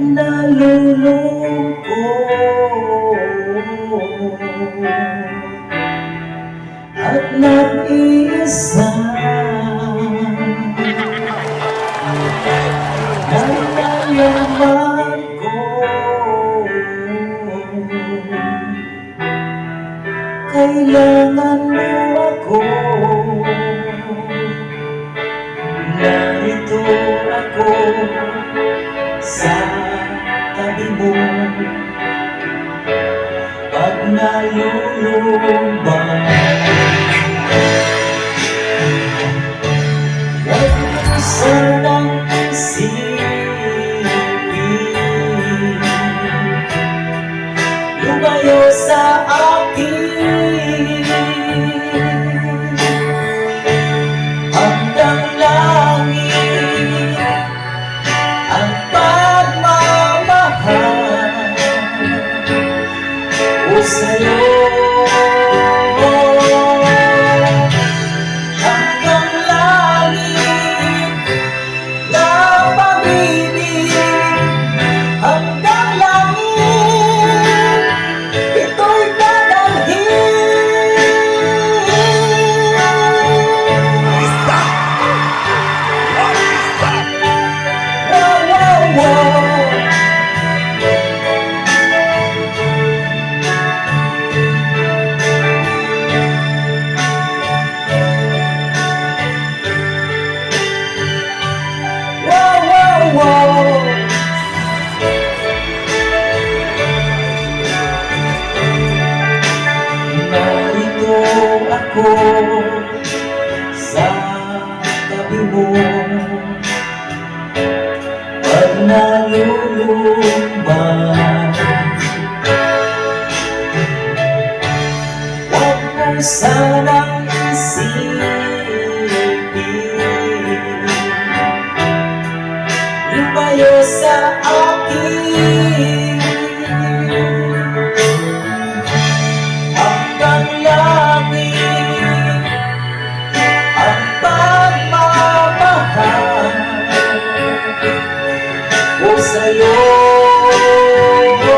nalulungkot at nag-iisa. Nalalaman ko. Kailangan Pag nalulubang Huwag mo sanang isipin. Lumayo ako sa tabi mo. Pag nalulumban Huwag mo sanang isipin. Lumayo sa akin Lord.